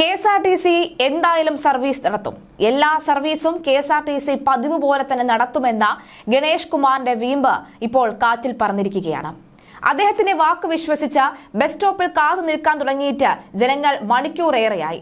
K S R T C എന്തായാലും service നടത്തും. എല്ലാ സർവീസും K S R T C പതിവ് പോലെ തന്നെ നടത്തുമെന്ന ഗണേഷ് കുമാറിന്റെ വീമ്പ് ഇപ്പോൾ കാറ്റിൽ പറന്നിരിക്കുകയാണ്. അദ്ദേഹത്തിന്റെ വാക്ക് വിശ്വസിച്ച ബസ് സ്റ്റോപ്പിൽ കാത്തു നിൽക്കാൻ തുടങ്ങിയിട്ട് ജനങ്ങൾ മണിക്കൂറേറെയായി.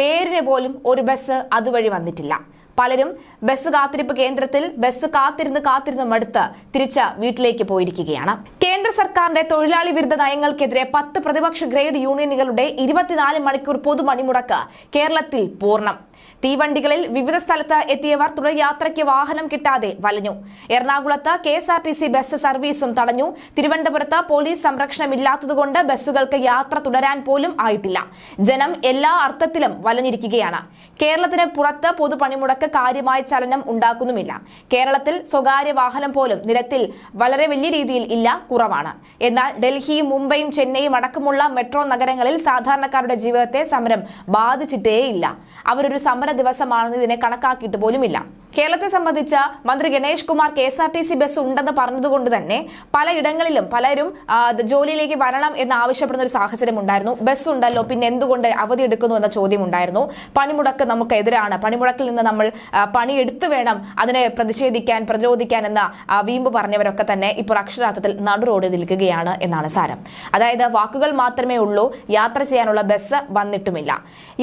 പേരിന് പോലും ഒരു ബസ് അതുവഴി വന്നിട്ടില്ല. പലരും ബസ് കാത്തിരിപ്പ് കേന്ദ്രത്തിൽ ബസ് കാത്തിരുന്ന് കാത്തിരുന്ന് മടുത്ത് തിരിച്ച് വീട്ടിലേക്ക് പോയിരിക്കുകയാണ്. കേന്ദ്ര സർക്കാരിന്റെ തൊഴിലാളി വിരുദ്ധ നയങ്ങൾക്കെതിരെ പത്ത് പ്രതിപക്ഷ ഗ്രേഡ് യൂണിയനുകളുടെ ഇരുപത്തിനാല് മണിക്കൂർ പൊതുമണിമുടക്ക് കേരളത്തിൽ പൂർണം. തീവണ്ടികളിൽ വിവിധ സ്ഥലത്ത് എത്തിയവർ തുടർ യാത്രയ്ക്ക് വാഹനം കിട്ടാതെ വലഞ്ഞു. എറണാകുളത്ത് K S R T C bus സർവീസും തടഞ്ഞു. തിരുവനന്തപുരത്ത് പോലീസ് സംരക്ഷണമില്ലാത്തതുകൊണ്ട് ബസ്സുകൾക്ക് യാത്ര തുടരാൻ പോലും ആയിട്ടില്ല. ജനം എല്ലാ അർത്ഥത്തിലും വലഞ്ഞിരിക്കുകയാണ്. കേരളത്തിന് പുറത്ത് പൊതുപണിമുടക്ക് കാര്യമായ ചലനം ഉണ്ടാക്കുന്നുമില്ല. കേരളത്തിൽ സ്വകാര്യ വാഹനം പോലും നിരത്തിൽ വളരെ വലിയ രീതിയിൽ ഇല്ല. കുറവാണ്. എന്നാൽ ഡൽഹിയും മുംബൈയും ചെന്നൈയും അടക്കമുള്ള മെട്രോ നഗരങ്ങളിൽ സാധാരണക്കാരുടെ ജീവിതത്തെ സമരം ബാധിച്ചിട്ടേയില്ല. അവരൊരു സമര ദിവസമാണെന്ന് ഇതിനെ കണക്കാക്കിയിട്ട് പോലുമില്ല. കേരളത്തെ സംബന്ധിച്ച മന്ത്രി Ganesh Kumar K S R T C bus ഉണ്ടെന്ന് പറഞ്ഞതുകൊണ്ട് തന്നെ പലയിടങ്ങളിലും പലരും ജോലിയിലേക്ക് വരണം എന്ന് ആവശ്യപ്പെടുന്ന ഒരു സാഹചര്യം ഉണ്ടായിരുന്നു. ബസ് ഉണ്ടല്ലോ പിന്നെ എന്തുകൊണ്ട് അവധി എടുക്കുന്നു എന്ന ചോദ്യം ഉണ്ടായിരുന്നു. പണിമുടക്ക് നമുക്ക് എതിരാണ് പണിമുടക്കിൽ നിന്ന് നമ്മൾ പണിയെടുത്തു വേണം അതിനെ പ്രതിഷേധിക്കാൻ പ്രതിരോധിക്കാൻ എന്ന വീമ്പ് പറഞ്ഞവരൊക്കെ തന്നെ ഇപ്പോൾ അക്ഷരാർത്ഥത്തിൽ നടുറോഡിൽ നിൽക്കുകയാണ് എന്നാണ് സാരം. അതായത് വാക്കുകൾ മാത്രമേ ഉള്ളൂ യാത്ര ചെയ്യാനുള്ള ബസ് വന്നിട്ടുമില്ല.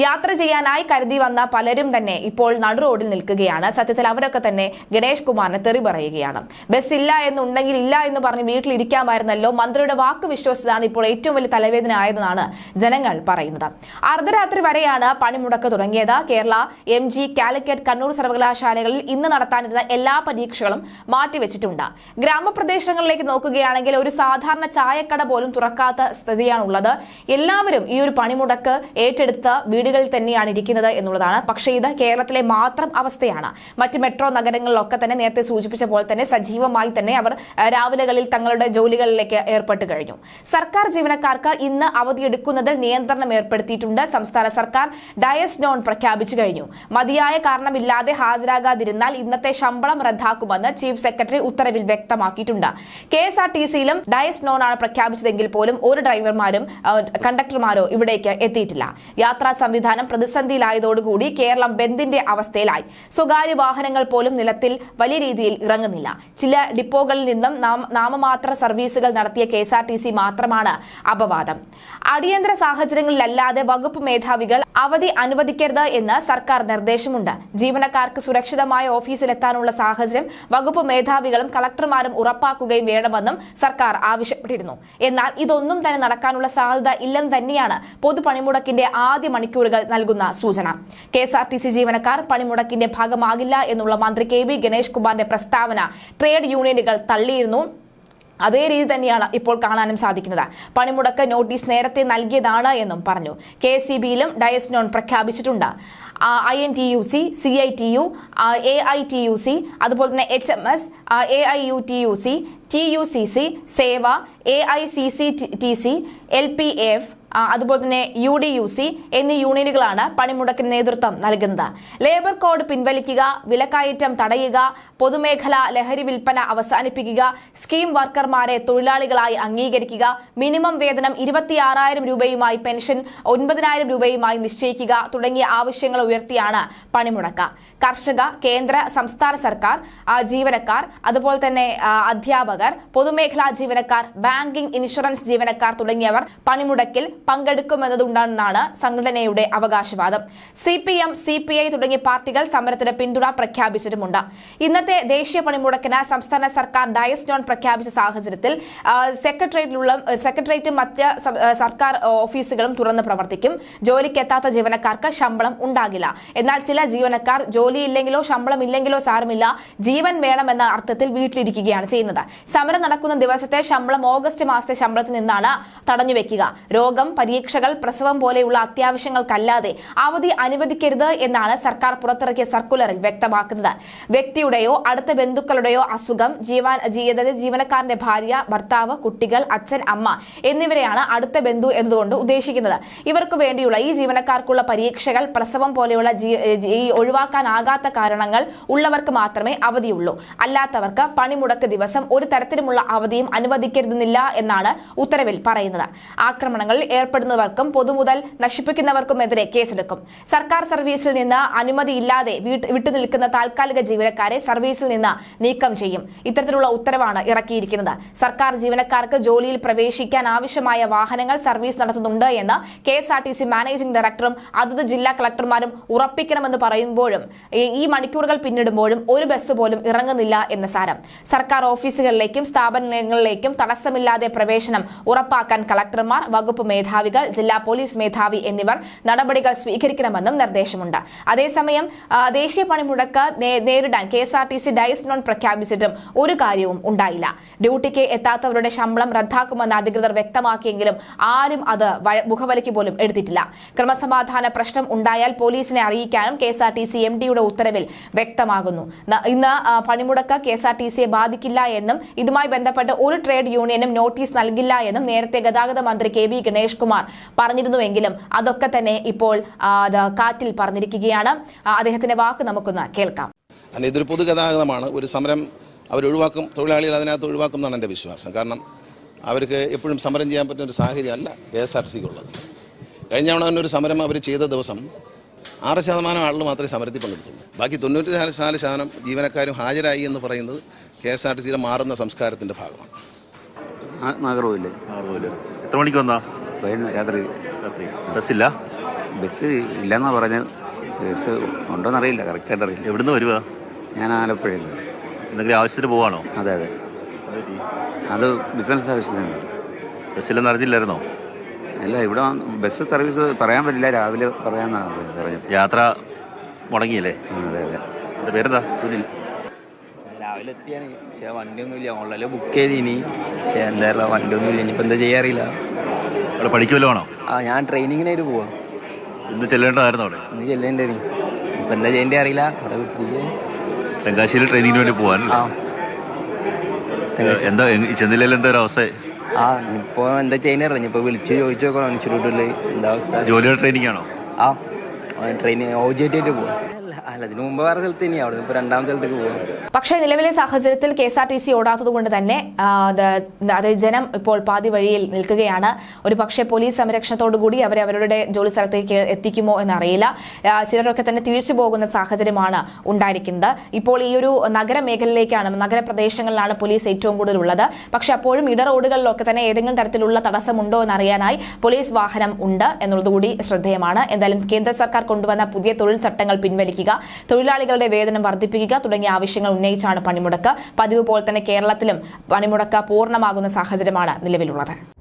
യാത്ര ചെയ്യാനായി കരുതി വന്ന പലരും തന്നെ ഇപ്പോൾ നടുറോഡിൽ നിൽക്കുകയാണ്. സത്യത്തിൽ അവരൊക്കെ തന്നെ ഗണേഷ് കുമാറിനെ തെറി പറയുകയാണ്. ബസ് ഇല്ല എന്നുണ്ടെങ്കിൽ ഇല്ല എന്ന് പറഞ്ഞ് വീട്ടിലിരിക്കാമായിരുന്നല്ലോ. മന്ത്രിയുടെ വാക്ക് വിശ്വസിച്ചതാണ് ഇപ്പോൾ ഏറ്റവും വലിയ തലവേദന ആയതെന്നാണ് ജനങ്ങൾ പറയുന്നത്. അർദ്ധരാത്രി വരെയാണ് പണിമുടക്ക് തുടങ്ങിയത്. കേരള എം ജി കാലിക്കറ്റ് കണ്ണൂർ സർവകലാശാലകളിൽ ഇന്ന് നടത്താനിരുന്ന എല്ലാ പരീക്ഷകളും മാറ്റിവെച്ചിട്ടുണ്ട്. ഗ്രാമപ്രദേശങ്ങളിലേക്ക് നോക്കുകയാണെങ്കിൽ ഒരു സാധാരണ ചായക്കട പോലും തുറക്കാത്ത സ്ഥിതിയാണുള്ളത്. എല്ലാവരും ഈ ഒരു പണിമുടക്ക് ഏറ്റെടുത്ത് വീടുകളിൽ തന്നെയാണ് ഇരിക്കുന്നത് എന്നുള്ളതാണ്. പക്ഷേ ഇത് കേരളത്തിലെ മാത്രം അവസ്ഥയാണ്. മറ്റ് മെട്രോ നഗരങ്ങളിലൊക്കെ തന്നെ നേരത്തെ സൂചിപ്പിച്ച പോലെ തന്നെ സജീവമായി തന്നെ അവർ രാവിലെകളിൽ തങ്ങളുടെ ജോലികളിലേക്ക് ഏർപ്പെട്ട് കഴിഞ്ഞു. സർക്കാർ ജീവനക്കാർക്ക് ഇന്ന് അവധിയെടുക്കുന്നതിൽ നിയന്ത്രണം ഏർപ്പെടുത്തിയിട്ടുണ്ട്. സംസ്ഥാന സർക്കാർ ഡയസ് നോൺ പ്രഖ്യാപിച്ചു കഴിഞ്ഞു. മതിയായ കാരണമില്ലാതെ ഹാജരാകാതിരുന്നാൽ ഇന്നത്തെ ശമ്പളം റദ്ദാക്കുമെന്ന് ചീഫ് സെക്രട്ടറി ഉത്തരവിൽ വ്യക്തമാക്കിയിട്ടുണ്ട്. കെ എസ് ആർ ടി സിയിലും ഡയസ് നോൺ ആണ് പ്രഖ്യാപിച്ചതെങ്കിൽ പോലും ഒരു ഡ്രൈവർമാരും കണ്ടക്ടർമാരോ ഇവിടേക്ക് എത്തിയിട്ടില്ല. യാത്രാ സംവിധാനം പ്രതിസന്ധിയിലായതോടുകൂടി കേരളം ബന്ദിന്റെ അവസ്ഥയിലായി. സ്വകാര്യ വാഹനങ്ങൾ പോലും നിലത്തിൽ വലിയ രീതിയിൽ ഇറങ്ങുന്നില്ല. ചില ഡിപ്പോകളിൽ നിന്നും നാമമാത്ര സർവീസുകൾ നടത്തിയ കെ മാത്രമാണ് അപവാദം. അടിയന്തര സാഹചര്യങ്ങളിലല്ലാതെ വകുപ്പ് മേധാവികൾ അവധി അനുവദിക്കരുത് എന്ന് സർക്കാർ നിർദ്ദേശമുണ്ട്. ജീവനക്കാർക്ക് സുരക്ഷിതമായ ഓഫീസിലെത്താനുള്ള സാഹചര്യം വകുപ്പ് മേധാവികളും കളക്ടർമാരും ഉറപ്പാക്കുകയും വേണമെന്നും സർക്കാർ ആവശ്യപ്പെട്ടിരുന്നു. എന്നാൽ ഇതൊന്നും തന്നെ നടക്കാനുള്ള സാധ്യത ഇല്ലെന്ന് തന്നെയാണ് പൊതുപണിമുടക്കിന്റെ ആദ്യ മണിക്കൂറുകൾ നൽകുന്ന സൂചന. K S R T C ജീവനക്കാർ പണിമുടക്കിന്റെ ഭാഗമാകില്ല എന്നുള്ള മന്ത്രി കെ വി ഗണേഷ് കുമാറിന്റെ പ്രസ്താവന ട്രേഡ് യൂണിയനുകൾ തള്ളിയിരുന്നു. അതേ രീതി തന്നെയാണ് ഇപ്പോൾ കാണാനും സാധിക്കുന്നത്. പണിമുടക്ക് നോട്ടീസ് നേരത്തെ നൽകിയതാണ് എന്നും പറഞ്ഞു. കെ സി ബിയിലും ഡയസ് നോൺ പ്രഖ്യാപിച്ചിട്ടുണ്ട് I N T U C C I T U A I T U C അതുപോലെ തന്നെ H M S A I U T U C T U C C Sewa A I C C T U L P F അതുപോലെ തന്നെ U D U C എന്നീ യൂണിയനുകളാണ് പണിമുടക്കിന് നേതൃത്വം നൽകുന്നത്. Labour code പിൻവലിക്കുക വിലക്കയറ്റം തടയുക പൊതുമേഖല ലഹരി വിൽപ്പന അവസാനിപ്പിക്കുക സ്കീം വർക്കർമാരെ തൊഴിലാളികളായി അംഗീകരിക്കുക മിനിമം വേതനം ഇരുപത്തിയാറായിരം രൂപയുമായി പെൻഷൻ ഒൻപതിനായിരം രൂപയുമായി നിശ്ചയിക്കുക തുടങ്ങിയ ആവശ്യങ്ങൾ ഉയർത്തിയാണ് പണിമുടക്ക്. കർഷക കേന്ദ്ര സംസ്ഥാന സർക്കാർ ജീവനക്കാർ അതുപോലെ തന്നെ അധ്യാപകർ പൊതുമേഖലാ ജീവനക്കാർ ബാങ്കിംഗ് ഇൻഷുറൻസ് ജീവനക്കാർ തുടങ്ങിയവർ പണിമുടക്കിൽ പങ്കെടുക്കുമെന്നതുണ്ടെന്നാണ് സംഘടനയുടെ അവകാശവാദം. C P M C P I തുടങ്ങിയ പാർട്ടികൾ സമരത്തിന് പിന്തുണ പ്രഖ്യാപിച്ചിട്ടുമുണ്ട്. ഇന്നത്തെ ദേശീയ പണിമുടക്കിന് സംസ്ഥാന സർക്കാർ ഡയസ് ഡോൺ പ്രഖ്യാപിച്ച സാഹചര്യത്തിൽ സെക്രട്ടേറിയറ്റിലുള്ള സെക്രട്ടേറിയറ്റും മറ്റ് സർക്കാർ ഓഫീസുകളും തുറന്ന് പ്രവർത്തിക്കും. ജോലിക്കെത്താത്ത ജീവനക്കാർക്ക് ശമ്പളം ഉണ്ടാകില്ല. എന്നാൽ ചില ജീവനക്കാർ ജോലിയില്ലെങ്കിലോ ശമ്പളം ഇല്ലെങ്കിലോ സാരമില്ല ജീവൻ വേണമെന്ന അർത്ഥത്തിൽ വീട്ടിലിരിക്കുകയാണ് ചെയ്യുന്നത്. സമരം നടക്കുന്ന ദിവസത്തെ ശമ്പളം ഓഗസ്റ്റ് മാസത്തെ ശമ്പളത്തിൽ നിന്നാണ് തടഞ്ഞുവെക്കുക. രോഗം പരീക്ഷകൾ പ്രസവം പോലെയുള്ള അത്യാവശ്യങ്ങൾക്കല്ലാതെ അവധി അനുവദിക്കരുത് എന്നാണ് സർക്കാർ പുറത്തിറക്കിയ സർക്കുലറിൽ വ്യക്തമാക്കുന്നത്. വ്യക്തിയുടെയോ അടുത്ത ബന്ധുക്കളുടെയോ അസുഖം ജീവൻ അതായത് ജീവനക്കാരന്റെ ഭാര്യ ഭർത്താവ് കുട്ടികൾ അച്ഛൻ അമ്മ എന്നിവരെയാണ് അടുത്ത ബന്ധു എന്നതുകൊണ്ട് ഉദ്ദേശിക്കുന്നത്. ഇവർക്ക് വേണ്ടിയുള്ള ഈ ജീവനക്കാർക്കുള്ള പരീക്ഷകൾ പ്രസവം പോലെയുള്ള ഈ ഒഴിവാക്കാനാകാത്ത കാരണങ്ങൾ ഉള്ളവർക്ക് മാത്രമേ അവധിയുള്ളൂ. അല്ലാത്തവർക്ക് പണിമുടക്ക് ദിവസം ഒരു തരത്തിലുമുള്ള അവധിയും അനുവദിക്കരുതെന്നില്ല എന്നാണ് ഉത്തരവിൽ പറയുന്നത്. ആക്രമണങ്ങളിൽ ഏർപ്പെടുന്നവർക്കും പൊതുമുതൽ നശിപ്പിക്കുന്നവർക്കുമെതിരെ കേസെടുക്കും. സർക്കാർ സർവീസിൽ നിന്ന് അനുമതിയില്ലാതെ വീട്ട് വിട്ടുനിൽക്കുന്ന താൽക്കാലിക ജീവനക്കാരെ സർവീസിൽ നിന്ന് നീക്കം ചെയ്യും. ഇത്തരത്തിലുള്ള ഉത്തരവാണ് ഇറക്കിയിരിക്കുന്നത്. സർക്കാർ ജീവനക്കാർക്ക് ജോലിയിൽ പ്രവേശിക്കാൻ ആവശ്യമായ വാഹനങ്ങൾ സർവീസ് നടത്തുന്നുണ്ട് എന്ന് K S R T C managing ഡയറക്ടറും അതത് ജില്ലാ കളക്ടർമാരും ഉറപ്പിക്കണമെന്ന് പറയുമ്പോഴും ഈ- മണിക്കൂറുകൾ പിന്നിടുമ്പോഴും ഒരു ബസ് പോലും ഇറങ്ങുന്നില്ല എന്ന് സാരം. സർക്കാർ ഓഫീസുകളിലേക്കും സ്ഥാപനങ്ങളിലേക്കും തടസ്സമില്ലാതെ പ്രവേശനം ഉറപ്പാക്കാൻ കളക്ടർമാർ വകുപ്പ് മേധാവികൾ ജില്ലാ പോലീസ് മേധാവി എന്നിവർ നടപടികൾ സ്വീകരിക്കണമെന്നും നിർദ്ദേശമുണ്ട്. അതേസമയം ദേശീയ പണിമുടക്ക് നേരിടാൻ K S R T C dies non പ്രഖ്യാപിച്ചിട്ടും ഒരു കാര്യവും ഉണ്ടായില്ല. ഡ്യൂട്ടിക്ക് എത്താത്തവരുടെ ശമ്പളം റദ്ദാക്കുമെന്ന് അധികൃതർ വ്യക്തമാക്കിയെങ്കിലും ആരും അത് മുഖവലിക്ക് പോലും എടുത്തിട്ടില്ല. ക്രമസമാധാന പ്രശ്നം ഉണ്ടായാൽ പോലീസിനെ അറിയിക്കാനും K S R T C M ഡിയുടെ ഉത്തരവിൽ വ്യക്തമാകുന്നു. ഇന്ന് പണിമുടക്ക് കെ എസ് ആർ ടി സിയെ ബാധിക്കില്ല എന്നും ഇതുമായി ബന്ധപ്പെട്ട് ഒരു ട്രേഡ് യൂണിയനും നോട്ടീസ് നൽകില്ല എന്നും നേരത്തെ ഗതാഗത മന്ത്രി കെ വി ഗണേഷ് കുമാർ പറഞ്ഞിരുന്നുവെങ്കിലും അതൊക്കെ തന്നെ ഇപ്പോൾ കാറ്റിൽ പറഞ്ഞിരിക്കുകയാണ് അദ്ദേഹത്തിന്റെ വാക്ക് നമുക്കൊന്ന് കേൾക്കാം. അല്ല ഇതൊരു പൊതുഗതാഗതമാണ് ഒരു സമരം അവരൊഴിവാക്കും തൊഴിലാളികൾ അതിനകത്ത് ഒഴിവാക്കും എന്നാണ് എന്റെ വിശ്വാസം. കാരണം അവർക്ക് എപ്പോഴും സമരം ചെയ്യാൻ പറ്റുന്ന ഒരു സാഹചര്യമല്ല കെ എസ് ആർ ടി സിക്കുള്ളത്. കഴിഞ്ഞ തവണ തന്നെ ഒരു സമരം അവർ ചെയ്ത ദിവസം ആറ് ശതമാനം ആളുകൾ മാത്രമേ സമരത്തിൽ പങ്കെടുത്തുള്ളൂ. ബാക്കി തൊണ്ണൂറ്റി നാല് നാല് ശതമാനം ജീവനക്കാരും ഹാജരായി എന്ന് പറയുന്നത് കെ എസ് ആർ ടി സിയുടെ മാറുന്ന സംസ്കാരത്തിന്റെ ഭാഗമാണ്. എത്ര മണിക്ക് വന്നാ? വൈകുന്ന രാത്രി. രാത്രി. ബസ്സില്ല? ബസ് ഇല്ലെന്നാ പറഞ്ഞത് ബസ് ഉണ്ടോന്ന് അറിയില്ല കറക്റ്റായിട്ട് അറിയില്ല എവിടുന്ന് വരുക ഞാൻ ആലപ്പുഴ നിന്ന് എന്തെങ്കിലും ആവശ്യത്തിന് പോവാണോ? അതെ അതെ. അത് ബിസിനസ് ആവശ്യത്തിന്. ബസ്സിലൊന്നും അറിഞ്ഞില്ലായിരുന്നോ? അല്ല ഇവിടെ ബസ് സർവീസ് പറയാൻ പറ്റില്ല രാവിലെ പറയാമെന്നാണ് പറഞ്ഞത്. യാത്ര മുടങ്ങിയല്ലേ? അതെ അതെ. എന്റെ പേരെന്താ? സുനിൽ. രാവിലെ എത്തിയാണ്. പക്ഷേ വണ്ടിയൊന്നുമില്ല. ഓൺലൈനിൽ ബുക്ക് ചെയ്തിനി. പക്ഷേ എന്തായാലും വണ്ടിയൊന്നുമില്ല. ഇനിയിപ്പോൾ എന്താ ചെയ്യാറില്ല അവിടെ പഠിക്കുമല്ലോ ആണോ? ആ ഞാൻ ട്രെയിനിങ്ങിനായിട്ട് പോവാം. ഇന്ന് ചെല്ലേണ്ടതായിരുന്നു അവിടെ? ഇന്ന് ചെല്ലേണ്ടി ഇപ്പം എന്താ ചെയ്യേണ്ടി അറിയില്ല. അവിടെ. തെങ്കാശിയിൽ ട്രെയിനിങ്ങിന് വേണ്ടി പോവാൻ ആ. എന്താ ചെന്നില്ലല്ലോ എന്താ ഒരു അവസ്ഥ? ആ ഇപ്പോൾ എന്താ ചെയ്യുന്നേ അറിയില്ല. ഇനിയിപ്പോൾ വിളിച്ച് ചോദിച്ചു നോക്കണം ഇൻസ്റ്റിറ്റ്യൂട്ടിൽ എന്താ അവസ്ഥ? ജോലിയുടെ ട്രെയിനിങ് ആണോ? ആ ട്രെയിനിങ് ഓ ജി ടി ആയിട്ട് പോവാം. അവിടെ പോകും പക്ഷേ നിലവിലെ സാഹചര്യത്തിൽ K S R T C ഓടാത്തത് കൊണ്ട് തന്നെ അതായത് അത് അത് ജനം ഇപ്പോൾ പാതി വഴിയിൽ നിൽക്കുകയാണ്. ഒരു പക്ഷേ പോലീസ് സംരക്ഷണത്തോടു കൂടി അവരെ അവരുടെ ജോലി സ്ഥലത്തേക്ക് എത്തിക്കുമോ എന്നറിയില്ല. ചിലരൊക്കെ തന്നെ തിരിച്ചു പോകുന്ന സാഹചര്യമാണ് ഉണ്ടായിരിക്കുന്നത്. ഇപ്പോൾ ഈ ഒരു നഗരമേഖലയിലേക്കാണ് നഗരപ്രദേശങ്ങളിലാണ് പോലീസ് ഏറ്റവും കൂടുതൽ ഉള്ളത് പക്ഷെ അപ്പോഴും ഇട റോഡുകളിലൊക്കെ തന്നെ ഏതെങ്കിലും തരത്തിലുള്ള തടസ്സമുണ്ടോ എന്നറിയാനായി പോലീസ് വാഹനം ഉണ്ട് എന്നുള്ളത് കൂടി ശ്രദ്ധേയമാണ്. എന്തായാലും കേന്ദ്ര സർക്കാർ കൊണ്ടുവന്ന പുതിയ തൊഴിൽ ചട്ടങ്ങൾ പിൻവലിക്കുക തൊഴിലാളികളുടെ വേതനം വർദ്ധിപ്പിക്കുക തുടങ്ങിയ ആവശ്യങ്ങൾ ഉന്നയിച്ചാണ് പണിമുടക്ക്. പതിവ് പോലെ തന്നെ കേരളത്തിലും പണിമുടക്ക് പൂർണമാകുന്ന സാഹചര്യമാണ് നിലവിലുള്ളത്.